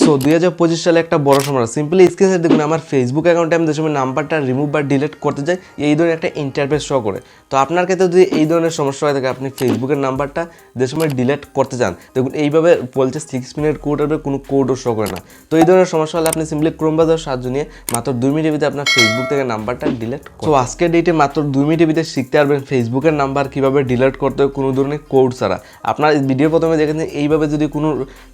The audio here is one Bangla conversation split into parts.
সো দুই হাজার পঁচিশ সালে একটা বড় সমস্যা। সিম্পলি স্ক্রিনে দেখুন, আমার ফেসবুক অ্যাকাউন্টে আমি যে সময় নাম্বারটা রিমুভ বা ডিলিট করতে যাই এই ধরনের একটা ইন্টারফেস শো করে। তো আপনার ক্ষেত্রে যদি এই ধরনের সমস্যা হয়ে থাকে, আপনি ফেসবুকের নাম্বারটা যে সময় ডিলিট করতে চান, দেখুন, এইভাবে বলছে সিক্স মিনিট কোড হবে, কোনো কোডও শো করে না। তো এই ধরনের সমস্যা হলে আপনি সিম্পলি ক্রোম ব্রাউজার সাহায্য নিয়ে মাত্র দুই মিনিটের ভিতরে আপনার ফেসবুক থেকে নাম্বারটা ডিলিট তো আজকের ডেটে মাত্র দুই মিনিটের ভিতরে শিখতে পারবেন ফেসবুকের নাম্বার কীভাবে ডিলিট করতে হয়, কোনো ধরনের কোড ছাড়া। আপনার ভিডিও প্রথমে দেখেছেন এইভাবে যদি কোনো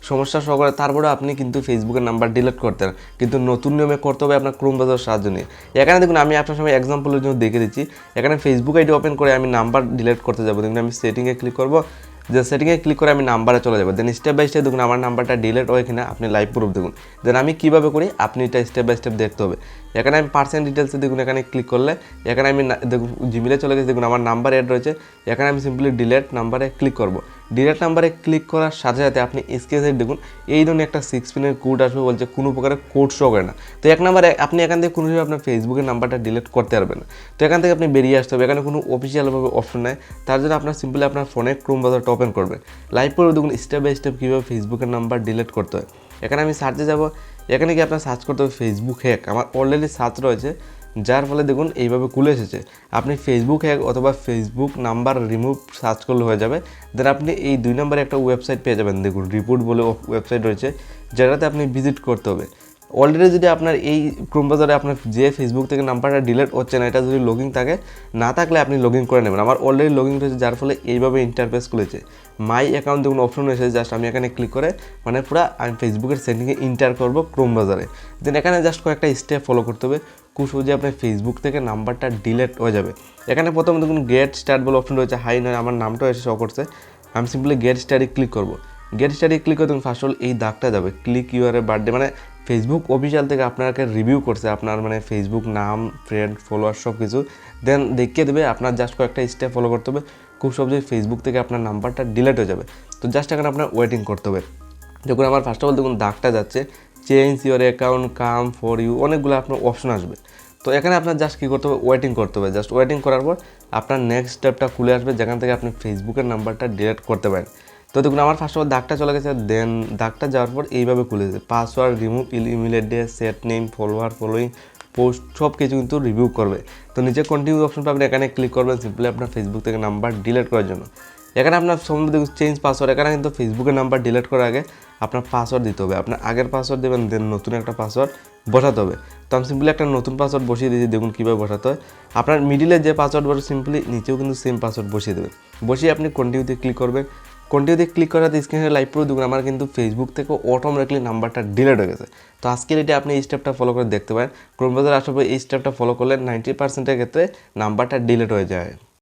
সমস্যা শো করে, তারপরে আপনি কিন্তু ফেসবুকের নাম্বার ডিলিট করতেন কিন্তু নতুন নিয়মে করতে হবে আপনার ক্রোম ব্রাউজার সাহায্য নিয়ে। এখানে দেখুন, আমি আপনার সময় এক্সাম্পলের জন্য দেখে দিচ্ছি। এখানে ফেসবুক আইডি ওপেন করে আমি নাম্বার ডিলিট করতে যাব। দেখুন, আমি সেটিংয়ে ক্লিক করব। যে সেটিংয়ে ক্লিক করে আমি নাম্বারে চলে যাব। দেন স্টেপ বাই স্টেপ দেখুন, আমার নাম্বারটা ডিলিট হয় কিনা আপনি লাইভ প্রুফ দেখুন। দেন আমি কীভাবে করি? আপনি এটা স্টেপ বাই স্টেপ দেখতে হবে। এখানে আমি পার্সেন্ট ডিটেলসে দেখুন, এখানে ক্লিক করলে, এখানে আমি দেখুন জিমেলে চলে গেছি। দেখুন, আমার নাম্বার অ্যাড রয়েছে। এখানে আমি সিম্পলি ডিলেট নাম্বারে ক্লিক করব। ডিলেট নাম্বারে ক্লিক করার সাথে সাথে আপনি স্ক্রিনে দেখুন, এই ধরনের একটা সিক্স পিনের কোড আসবে বলছে, কোনো প্রকারের কোড শো করে না। তো এক নাম্বারে আপনি এখান থেকে কোনোভাবে আপনার ফেসবুকের নাম্বারটা ডিলিট করতে পারবেন না। তো এখান থেকে আপনি বেরিয়ে আসতে হবে, এখানে কোনো অফিসিয়ালভাবে অপশন নেই। তার জন্য আপনার সিম্পলি আপনার ফোনে ক্রোম ব্রাউজারটা ওপেন করবেন। লাইভ করে দেখুন স্টেপ বাই স্টেপ কীভাবে ফেসবুকের নাম্বার ডিলিট করতে হয়। এখানে আমি সার্চে যাব, এখানে কি আপনার সার্চ করতে হবে ফেসবুক হ্যাক আমার অলরেডি সার্চ রয়েছে। যার ফলে দেখুন এইভাবে খুলে এসেছে। আপনি ফেসবুক হ্যাক অথবা ফেসবুক নাম্বার রিমুভ সার্চ করলে হয়ে যাবে। দেন আপনি এই দুই নম্বরে একটা ওয়েবসাইট পেয়ে যাবেন। দেখুন রিপোর্ট বলে ওয়েবসাইট রয়েছে, যেটাতে আপনি ভিজিট করতে হবে। অলরেডি যদি আপনার এই ক্রোম আপনার যে ফেসবুক থেকে নাম্বারটা ডিলেট হচ্ছে না, এটা যদি লগিং থাকে, না থাকলে আপনি লগ করে নেবেন। আমার অলরেডি লগ ইন রয়েছে, যার ফলে এইভাবে ইন্টারফেস খুলেছে। মাই অ্যাকাউন্ট দেখুন অপশন এসেছে জাস্ট আমি এখানে ক্লিক করে মানে পুরো আমি ফেসবুকের সেটিংয়ে ইন্টার করব ক্রোম বাজারে দেন এখানে জাস্ট কয়েকটা স্টেপ ফলো করতে হবে। খুব সহজে আপনার ফেসবুক থেকে নাম্বারটা ডিলেট হয়ে যাবে। এখানে প্রথমে দেখুন গেট স্টার্ট বলে অপশন রয়েছে। হাই নয়, আমার নামটাও এসে শো করছে। আমি সিম্পলি গেট স্টাডি ক্লিক করব। গেট স্টাডি ক্লিক করে দেখুন ফার্স্ট অল এই দাগটা যাবে। ক্লিক ইউআর বার্থডে মানে ফেসবুক অফিসিয়াল থেকে আপনাকে রিভিউ করছে আপনার মানে ফেসবুক নাম ফ্রেন্ড ফলোয়ার সব কিছু দেন দেখিয়ে দেবে, আপনার জাস্ট কয়েকটা স্টেপ ফলো করতে হবে। খুব সহজে ফেসবুক থেকে আপনার নাম্বারটা ডিলেট হয়ে যাবে। তো জাস্ট এখানে আপনার ওয়েটিং করতে হবে। যখন আমার ফার্স্ট অফ অল দেখুন দাগটা যাচ্ছে। Change your account come for you অনেকগুলো আপনার অপশন আসবে। তো এখানে আপনার জাস্ট কী করতে হবে? ওয়েটিং করতে হবে। জাস্ট ওয়েটিং করার পর আপনার নেক্সট স্টেপটা খুলে আসবে, যেখান থেকে আপনি ফেসবুকের নাম্বারটা ডিলেট করতে পারেন। তো দেখুন, আমার ফার্স্ট অফ দাগটা চলে গেছে দেন দাগটা যাওয়ার পর এইভাবে খুলেছে password remove email address set name follower following post সব কিছু কিন্তু রিভিউ করবে। তো নিচে কন্টিনিউ অপশন পাবেন, এখানে ক্লিক করবেন সিম্পলি আপনার ফেসবুক থেকে নাম্বার ডিলিট করার জন্য। এখানে আপনার দেখুন চেঞ্জ পাসওয়ার্ড এখানে কিন্তু ফেসবুকের নাম্বার ডিলিট করার আগে আপনার পাসওয়ার্ড দিতে হবে, আপনার আগের পাসওয়ার্ড দেবেন দেন নতুন একটা পাসওয়ার্ড বসাতে হবে। তো আমি সিম্পলি একটা নতুন পাসওয়ার্ড বসিয়ে দিয়েছি, দেখুন কীভাবে বসাতে হয়। আপনার মিডিলে যে পাসওয়ার্ড বসে সিম্পলি নিচেও কিন্তু সেম পাসওয়ার্ড বসিয়ে দেবেন। বসিয়ে আপনি কন্টিনিউতে ক্লিক করবেন। কন্টিনিউতে ক্লিক করাতে স্ক্রিনে লাইভ প্রো দেখুন আমার কিন্তু ফেসবুক থেকে অটোমেটিকলি নাম্বারটা ডিলেট হয়ে গেছে। তো আজকের এটা আপনি এই স্টেপটা ফলো করে দেখতে পারেন। ক্রোম আসার পর এই স্টেপটা ফলো করলে নাইনটি পার্সেন্টের ক্ষেত্রে নাম্বারটা ডিলেট হয়ে যায়।